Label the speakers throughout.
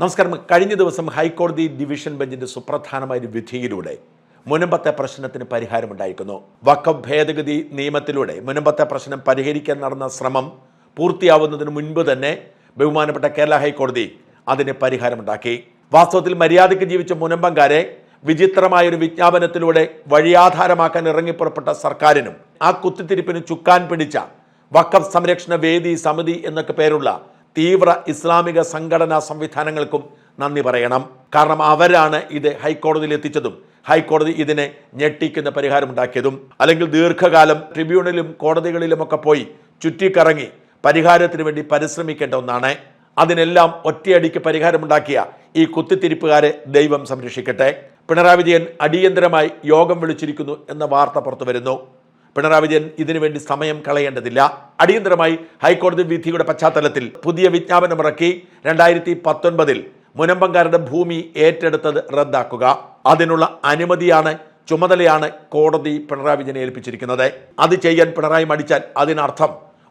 Speaker 1: നമസ്കാരം. കഴിഞ്ഞ ദിവസം ഹൈക്കോടതി ഡിവിഷൻ ബെഞ്ചിന്റെ സുപ്രധാനമായ ഒരു വിധിയിലൂടെ മുനമ്പത്തെ പ്രശ്നത്തിന് പരിഹാരമുണ്ടായിരിക്കുന്നു. വക്കം ഭേദഗതി നിയമത്തിലൂടെ മുനമ്പത്തെ പ്രശ്നം പരിഹരിക്കാൻ നടന്ന ശ്രമം പൂർത്തിയാവുന്നതിന് മുൻപ് തന്നെ ബഹുമാനപ്പെട്ട കേരള ഹൈക്കോടതി അതിന് പരിഹാരമുണ്ടാക്കി. വാസ്തവത്തിൽ മര്യാദയ്ക്ക് ജീവിച്ച മുനമ്പങ്കാരെ വിചിത്രമായ ഒരു വിജ്ഞാപനത്തിലൂടെ വഴിയാധാരമാക്കാൻ ഇറങ്ങിപ്പുറപ്പെട്ട സർക്കാരിനും ആ കുത്തിത്തിരിപ്പിന് ചുക്കാൻ പിടിച്ച വക്കം സംരക്ഷണ വേദി സമിതി എന്നൊക്കെ പേരുള്ള തീവ്ര ഇസ്ലാമിക സംഘടനാ സംവിധാനങ്ങൾക്കും നന്ദി പറയണം. കാരണം അവരാണ് ഇത് ഹൈക്കോടതിയിൽ എത്തിച്ചതും ഹൈക്കോടതി ഇതിനെ ഞെട്ടിക്കുന്ന പരിഹാരമുണ്ടാക്കിയതും അല്ലെങ്കിൽ ദീർഘകാലം ട്രിബ്യൂണലിലും കോടതികളിലുമൊക്കെ പോയി ചുറ്റിക്കറങ്ങി പരിഹാരത്തിന് വേണ്ടി പരിശ്രമിക്കേണ്ട ഒന്നാണ്. അതിനെല്ലാം ഒറ്റയടിക്ക് പരിഹാരമുണ്ടാക്കിയ ഈ കുത്തിത്തിരിപ്പുകാരെ ദൈവം സംരക്ഷിക്കട്ടെ. പിണറായി വിജയൻ അടിയന്തരമായി യോഗം വിളിച്ചിരിക്കുന്നു എന്ന വാർത്ത പുറത്തു വരുന്നു പിണറായി വിജയൻ ഇതിനുവേണ്ടി സമയം കളയേണ്ടതില്ല. അടിയന്തരമായി ഹൈക്കോടതി വിധിയുടെ പശ്ചാത്തലത്തിൽ പുതിയ വിജ്ഞാപനമിറക്കി രണ്ടായിരത്തി പത്തൊൻപതിൽ മുനമ്പങ്കാരുടെ ഭൂമി ഏറ്റെടുത്തത് റദ്ദാക്കുക. അതിനുള്ള അനുമതിയാണ് ചുമതലയാണ് കോടതി പിണറായി വിജയനെ ഏൽപ്പിച്ചിരിക്കുന്നത്. അത് ചെയ്യാൻ പിണറായി മടിച്ചാൽ അതിനർത്ഥം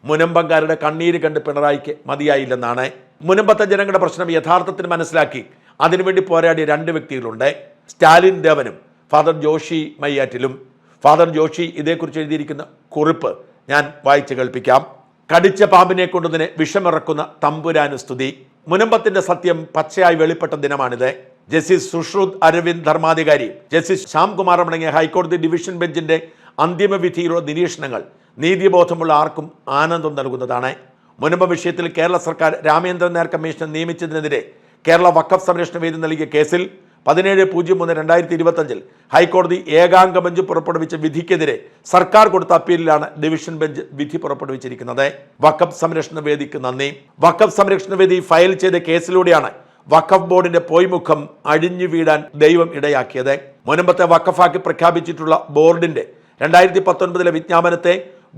Speaker 1: മുനമ്പങ്കാരുടെ കണ്ണീര് കണ്ട് പിണറായിക്ക് മതിയായില്ലെന്നാണ്. മുനമ്പത്തെ ജനങ്ങളുടെ പ്രശ്നം യഥാർത്ഥത്തിൽ മനസ്സിലാക്കി അതിനുവേണ്ടി പോരാടിയ രണ്ട് വ്യക്തികളുണ്ട്. സ്റ്റാലിൻ ദേവനും ഫാദർ ജോഷി മയ്യാറ്റിലും. ഫാദർ ജോഷി ഇതേക്കുറിച്ച് എഴുതിയിരിക്കുന്ന കുറിപ്പ് ഞാൻ വായിച്ചു കേൾപ്പിക്കാം. കടിച്ച പാമ്പിനെ കൊണ്ടതിനെ വിഷമിറക്കുന്ന തമ്പുരാന് സ്തുതി. മുനമ്പത്തിന്റെ സത്യം പച്ചയായി വെളിപ്പെട്ട ദിനമാണിത്. ജസ്റ്റിസ് സുശ്രുത് അരവിന്ദ് ധർമാധികാരി ജസ്റ്റിസ് ശ്യാംകുമാർ അടങ്ങിയ ഹൈക്കോടതി ഡിവിഷൻ ബെഞ്ചിന്റെ അന്തിമ വിധിയിലുള്ള നിരീക്ഷണങ്ങൾ നീതിബോധമുള്ള ആർക്കും ആനന്ദം നൽകുന്നതാണ്. മുനമ്പ വിഷയത്തിൽ കേരള സർക്കാർ രാമേന്ദ്രൻ നായർ കമ്മീഷനെ നിയമിച്ചതിനെതിരെ കേരള വക്കഫ് സംരക്ഷണ വേദി നൽകിയ കേസിൽ പതിനേഴ് പൂജ്യം മൂന്ന് രണ്ടായിരത്തി ഇരുപത്തഞ്ചിൽ ഹൈക്കോടതി ഏകാംഗ ബെഞ്ച് പുറപ്പെടുവിച്ച വിധിക്കെതിരെ സർക്കാർ കൊടുത്ത അപ്പീലിലാണ് ഡിവിഷൻ ബെഞ്ച് വിധി പുറപ്പെടുവിച്ചിരിക്കുന്നത്. വഖഫ് സംരക്ഷണ വേദിക്ക് നന്ദി. വഖഫ് സംരക്ഷണ വേദി ഫയൽ ചെയ്ത കേസിലൂടെയാണ് വഖഫ് ബോർഡിന്റെ പോയ്മുഖം അഴിഞ്ഞു വീടാൻ ദൈവം ഇടയാക്കിയത്. മുനമ്പത്തെ വഖഫാക്കി പ്രഖ്യാപിച്ചിട്ടുള്ള ബോർഡിന്റെ രണ്ടായിരത്തി പത്തൊൻപതിലെ വിജ്ഞാപനത്തെ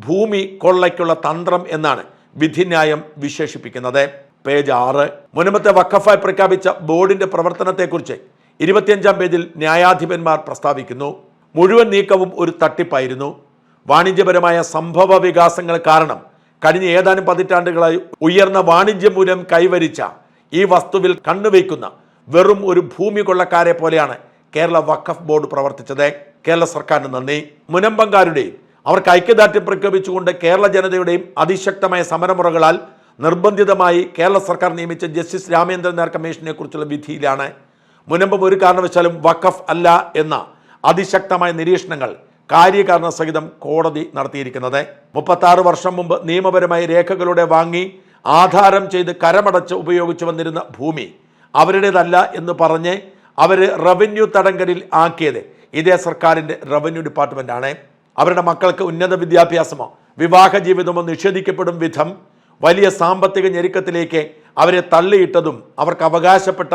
Speaker 1: ഭൂമി കൊള്ളയ്ക്കുള്ള തന്ത്രം എന്നാണ് വിധിന്യായം വിശേഷിപ്പിക്കുന്നത്. പേജ് ആറ്. മുനമ്പത്തെ വഖഫായി പ്രഖ്യാപിച്ച ബോർഡിന്റെ പ്രവർത്തനത്തെക്കുറിച്ച് ഇരുപത്തിയഞ്ചാം പേജിൽ ന്യായാധിപന്മാർ പ്രസ്താവിക്കുന്നു. മുഴുവൻ നീക്കവും ഒരു തട്ടിപ്പായിരുന്നു. വാണിജ്യപരമായ സംഭവ വികാസങ്ങൾ കാരണം കഴിഞ്ഞ ഏതാനും പതിറ്റാണ്ടുകളായി ഉയർന്ന വാണിജ്യ മൂലം കൈവരിച്ച ഈ വസ്തുവിൽ കണ്ണുവയ്ക്കുന്ന വെറും ഒരു ഭൂമി കൊള്ളക്കാരെ പോലെയാണ് കേരള വഖഫ് ബോർഡ് പ്രവർത്തിച്ചത്. കേരള സർക്കാരിന് നന്ദി. മുനമ്പങ്കാരുടെയും അവർക്ക് ഐക്യദാർഢ്യം പ്രഖ്യാപിച്ചുകൊണ്ട് കേരള ജനതയുടെയും അതിശക്തമായ സമരമുറകളാൽ നിർബന്ധിതമായി കേരള സർക്കാർ നിയമിച്ച ജസ്റ്റിസ് രാമേന്ദ്രൻ കമ്മീഷനെ കുറിച്ചുള്ള വിധിയിലാണ് മുനമ്പം ഒരു കാരണവശാലും വഖഫ് അല്ല എന്ന അതിശക്തമായ നിരീക്ഷണങ്ങൾ കാര്യകാരണ സഹിതം കോടതി നടത്തിയിരിക്കുന്നത്. മുപ്പത്താറ് വർഷം മുമ്പ് നിയമപരമായി രേഖകളുടെ വാങ്ങി ആധാരം ചെയ്ത് കരമടച്ച് ഉപയോഗിച്ചു വന്നിരുന്ന ഭൂമി അവരുടേതല്ല എന്ന് പറഞ്ഞ് അവർ റവന്യൂ തടങ്കലിൽ ആക്കിയത് ഇതേ സർക്കാരിന്റെ റവന്യൂ ഡിപ്പാർട്ട്മെന്റാണ് അവരുടെ മക്കൾക്ക് ഉന്നത വിദ്യാഭ്യാസമോ വിവാഹ ജീവിതമോ നിഷേധിക്കപ്പെടും വിധം വലിയ സാമ്പത്തിക ഞെരുക്കത്തിലേക്ക് അവരെ തള്ളിയിട്ടതും അവർക്ക് അവകാശപ്പെട്ട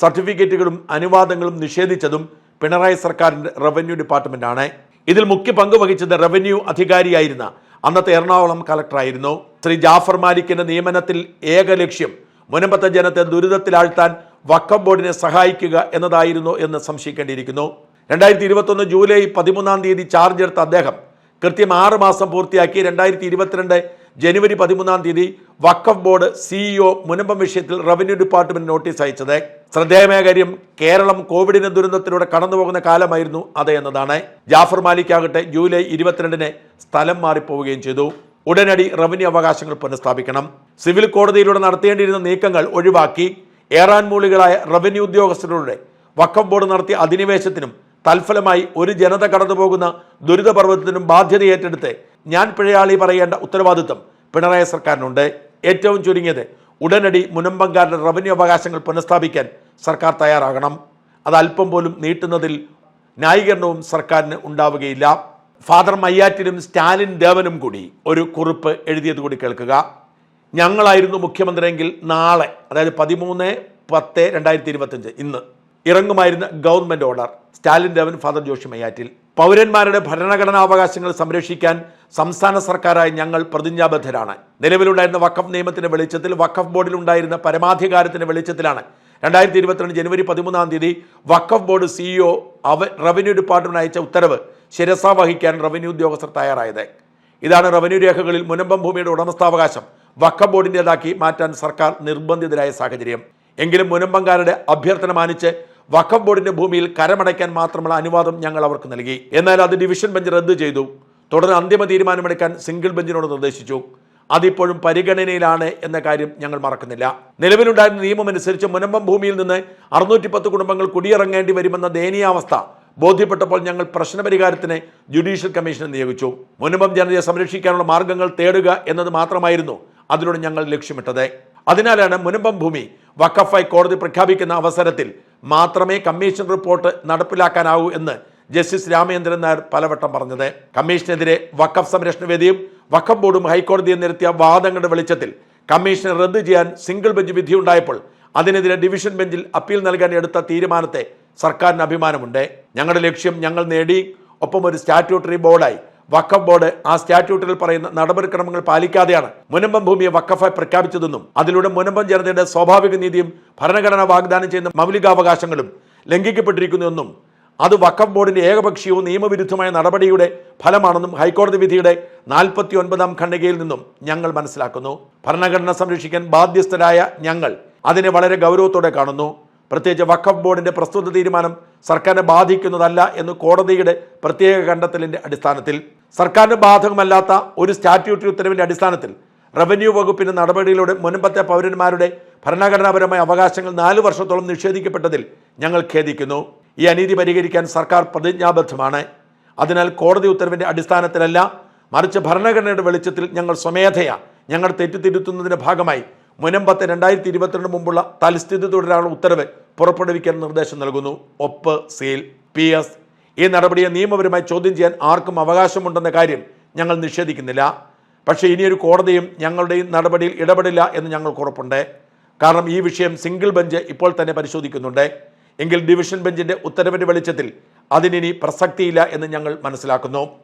Speaker 1: സർട്ടിഫിക്കറ്റുകളും അനുവാദങ്ങളും നിഷേധിച്ചതും പിണറായി സർക്കാരിന്റെ റവന്യൂ ഡിപ്പാർട്ട്മെന്റാണ് ഇതിൽ മുഖ്യ പങ്ക് വഹിച്ചത് റവന്യൂ അധികാരിയായിരുന്ന അന്നത്തെ എറണാകുളം കലക്ടറായിരുന്നു. ശ്രീ ജാഫർ മാലിക്കിന്റെ നിയമനത്തിൽ ഏക ലക്ഷ്യം മുനമ്പത്തെ ജനത്തെ ദുരിതത്തിലാഴ്ത്താൻ വക്കം ബോർഡിനെ സഹായിക്കുക എന്നതായിരുന്നു എന്ന് സംശയിക്കേണ്ടിയിരിക്കുന്നു. രണ്ടായിരത്തി ഇരുപത്തൊന്ന് ജൂലൈ പതിമൂന്നാം തീയതി ചാർജ് എടുത്ത അദ്ദേഹം കൃത്യം ആറ് മാസം പൂർത്തിയാക്കി രണ്ടായിരത്തി ഇരുപത്തിരണ്ട് ജനുവരി പതിമൂന്നാം തീയതി വക്കഫ് ബോർഡ് സിഇഒ മുനമ്പം വിഷയത്തിൽ റവന്യൂ ഡിപ്പാർട്ട്മെന്റ് നോട്ടീസ് അയച്ചത്. ശ്രദ്ധേയമായ കാര്യം കേരളം കോവിഡിന്റെ ദുരന്തത്തിലൂടെ കടന്നുപോകുന്ന കാലമായിരുന്നു അത് എന്നതാണ്. ജാഫർ മാലിക്കാകട്ടെ ജൂലൈ ഇരുപത്തിരണ്ടിന് സ്ഥലം മാറിപ്പോവുകയും ചെയ്തു. ഉടനടി റവന്യൂ അവകാശങ്ങൾ പുനഃസ്ഥാപിക്കണം. സിവിൽ കോടതിയിലൂടെ നടത്തേണ്ടിയിരുന്ന നീക്കങ്ങൾ ഒഴിവാക്കി. ഏറാൻ മൂളികളായ റവന്യൂ ഉദ്യോഗസ്ഥരുടെ വക്കഫ് ബോർഡ് നടത്തിയ അധിനിവേശത്തിനും തൽഫലമായി ഒരു ജനത കടന്നുപോകുന്ന ദുരിതപർവതത്തിനും ബാധ്യത ഏറ്റെടുത്ത് ഞാൻ പിഴയാളി പറയേണ്ട ഉത്തരവാദിത്വം പിണറായി സർക്കാരിനുണ്ട്. ഏറ്റവും ചുരുങ്ങിയത് ഉടനടി മുനമ്പങ്കാരുടെ റവന്യൂ അവകാശങ്ങൾ പുനഃസ്ഥാപിക്കാൻ സർക്കാർ തയ്യാറാകണം. അത് അല്പം പോലും നീട്ടുന്നതിൽ ന്യായീകരണവും സർക്കാരിന് ഉണ്ടാവുകയില്ല. ഫാദർ മയ്യാറ്റിനും സ്റ്റാലിൻ ദേവനും കൂടി ഒരു കുറിപ്പ് എഴുതിയത് കൂടി കേൾക്കുക. ഞങ്ങളായിരുന്നു മുഖ്യമന്ത്രിയെങ്കിൽ നാളെ അതായത് പതിമൂന്ന് പത്ത് രണ്ടായിരത്തി ഇരുപത്തഞ്ച് ഇന്ന്. ഇറങ്ങുമായിരുന്ന government order. Stalin Devan father Joshi Mayyattil. പൗരന്മാരുടെ ഭരണഘടനാവകാശങ്ങൾ സംരക്ഷിക്കാൻ സംസ്ഥാന സർക്കാരായ ഞങ്ങൾ പ്രതിജ്ഞാബദ്ധരാണ്. നിലവിലുണ്ടായിരുന്ന വഖഫ് നിയമത്തിന്റെ വെളിച്ചത്തിൽ വഖഫ് ബോർഡിൽ ഉണ്ടായിരുന്ന പരമാധികാരത്തിന്റെ വെളിച്ചത്തിലാണ്. രണ്ടായിരത്തി ഇരുപത്തിരണ്ട് ജനുവരി പതിമൂന്നാം തീയതി വഖഫ് ബോർഡ് സിഇഒ അവ റവന്യൂ ഡിപ്പാർട്ട്മെന്റ് അയച്ച ഉത്തരവ് ശിരസ വഹിക്കാൻ റവന്യൂ ഉദ്യോഗസ്ഥർ തയ്യാറായത്. ഇതാണ് റവന്യൂ രേഖകളിൽ മുനമ്പം ഭൂമിയുടെ ഉടമസ്ഥാവകാശം വഖഫ് ബോർഡിന്റെതാക്കി മാറ്റാൻ സർക്കാർ നിർബന്ധിതരായ സാഹചര്യം. എങ്കിലും മുനമ്പങ്കാരുടെ അഭ്യർത്ഥന മാനിച്ച് വഖഫ് ബോർഡിന്റെ ഭൂമിയിൽ കരമടയ്ക്കാൻ മാത്രമുള്ള അനുവാദം ഞങ്ങൾ അവർക്ക് നൽകി. എന്നാൽ അത് ഡിവിഷൻ ബെഞ്ച് റദ്ദ് ചെയ്തു. തുടർന്ന് അന്തിമ തീരുമാനമെടുക്കാൻ സിംഗിൾ ബെഞ്ചിനോട് നിർദ്ദേശിച്ചു. അതിപ്പോഴും പരിഗണനയിലാണ് എന്ന കാര്യം ഞങ്ങൾ മറക്കുന്നില്ല. നിലവിലുണ്ടായിരുന്ന നിയമമനുസരിച്ച് മുനമ്പം ഭൂമിയിൽ നിന്ന് അറുന്നൂറ്റി പത്ത് കുടുംബങ്ങൾ കുടിയിറങ്ങേണ്ടി വരുമെന്ന ദയനീയാവസ്ഥ ബോധ്യപ്പെട്ടപ്പോൾ ഞങ്ങൾ പ്രശ്നപരിഹാരത്തിന് ജുഡീഷ്യൽ കമ്മീഷനെ നിയോഗിച്ചു. മുനമ്പം ജനതയെ സംരക്ഷിക്കാനുള്ള മാർഗങ്ങൾ തേടുക എന്നത് മാത്രമായിരുന്നു അതിലൂടെ ഞങ്ങൾ ലക്ഷ്യമിട്ടത്. അതിനാലാണ് മുനമ്പം ഭൂമി വഖഫായി കോടതി പ്രഖ്യാപിക്കുന്ന അവസരത്തിൽ മാത്രമേ കമ്മീഷൻ റിപ്പോർട്ട് നടപ്പിലാക്കാനാവൂ എന്ന് ജസ്റ്റിസ് രാമചന്ദ്രൻ നായർ പലവട്ടം പറഞ്ഞത്. കമ്മീഷനെതിരെ വഖഫ് സംരക്ഷണ വേദിയും വഖഫ് ബോർഡും ഹൈക്കോടതിയും നിരത്തിയ വാദങ്ങളുടെ വെളിച്ചത്തിൽ കമ്മീഷൻ റദ്ദ് ചെയ്യാൻ സിംഗിൾ ബെഞ്ച് വിധിയുണ്ടായപ്പോൾ അതിനെതിരെ ഡിവിഷൻ ബെഞ്ചിൽ അപ്പീൽ നൽകാൻ എടുത്ത തീരുമാനത്തെ സർക്കാരിന് അഭിമാനമുണ്ട്. ഞങ്ങളുടെ ലക്ഷ്യം ഞങ്ങൾ നേടി. ഒപ്പം ഒരു സ്റ്റാറ്റ്യൂട്ടറി ബോർഡായി വഖഫ് ബോർഡ് ആ സ്റ്റാറ്റ്യൂട്ടിൽ പറയുന്ന നടപടിക്രമങ്ങൾ പാലിക്കാതെയാണ് മുനമ്പം ഭൂമിയെ വഖഫായി പ്രഖ്യാപിച്ചതെന്നും അതിലൂടെ മുനമ്പം ജനതയുടെ സ്വാഭാവിക നീതിയും ഭരണഘടന വാഗ്ദാനം ചെയ്യുന്ന മൗലികാവകാശങ്ങളും ലംഘിക്കപ്പെട്ടിരിക്കുന്നുവെന്നും അത് വഖഫ് ബോർഡിന്റെ ഏകപക്ഷീയവും നിയമവിരുദ്ധമായ നടപടിയുടെ ഫലമാണെന്നും ഹൈക്കോടതി വിധിയുടെ നാൽപ്പത്തി ഒൻപതാം ഖണ്ഡികയിൽ നിന്നും ഞങ്ങൾ മനസ്സിലാക്കുന്നു. ഭരണഘടന സംരക്ഷിക്കാൻ ബാധ്യസ്ഥരായ ഞങ്ങൾ അതിനെ വളരെ ഗൗരവത്തോടെ കാണുന്നു. പ്രത്യേകിച്ച് വഖഫ് ബോർഡിന്റെ പ്രസ്തുത തീരുമാനം സർക്കാരിനെ ബാധിക്കുന്നതല്ല എന്ന് കോടതിയുടെ പ്രത്യേക കണ്ടെത്തലിന്റെ അടിസ്ഥാനത്തിൽ. സർക്കാരിന് ബാധകമല്ലാത്ത ഒരു സ്റ്റാറ്റ്യൂട്ടറി ഉത്തരവിന്റെ അടിസ്ഥാനത്തിൽ റവന്യൂ വകുപ്പിന്റെ നടപടിയിലൂടെ മുൻപത്തെ പൗരന്മാരുടെ ഭരണഘടനാപരമായ അവകാശങ്ങൾ നാല് വർഷത്തോളം നിഷേധിക്കപ്പെട്ടതിൽ ഞങ്ങൾ ഖേദിക്കുന്നു. ഈ അനീതി പരിഹരിക്കാൻ സർക്കാർ പ്രതിജ്ഞാബദ്ധമാണ്. അതിനാൽ കോടതി ഉത്തരവിന്റെ അടിസ്ഥാനത്തിലല്ല മറിച്ച് ഭരണഘടനയുടെ വെളിച്ചത്തിൽ ഞങ്ങൾ സ്വമേധയാ ഞങ്ങൾ തെറ്റുതിരുത്തുന്നതിന്റെ ഭാഗമായി മുനമ്പത്തെ രണ്ടായിരത്തി ഇരുപത്തിരണ്ട് മുമ്പുള്ള തൽസ്ഥിതി തുടരാനുള്ള ഉത്തരവ് പുറപ്പെടുവിക്കാൻ നിർദ്ദേശം നൽകുന്നു. ഒപ്പ് സീൽ പി എസ്. ഈ നടപടിയെ നിയമപരമായി ചോദ്യം ചെയ്യാൻ ആർക്കും അവകാശമുണ്ടെന്ന കാര്യം ഞങ്ങൾ നിഷേധിക്കുന്നില്ല. പക്ഷേ ഇനിയൊരു കോടതിയും ഞങ്ങളുടെ ഈ നടപടിയിൽ ഇടപെടില്ല എന്ന് ഞങ്ങൾ ഉറപ്പുണ്ട്. കാരണം ഈ വിഷയം സിംഗിൾ ബെഞ്ച് ഇപ്പോൾ തന്നെ പരിശോധിക്കുന്നുണ്ട്. എങ്കിൽ ഡിവിഷൻ ബെഞ്ചിന്റെ ഉത്തരവിന്റെ വെളിച്ചത്തിൽ അതിനിനി പ്രസക്തിയില്ല എന്ന് ഞങ്ങൾ മനസ്സിലാക്കുന്നു.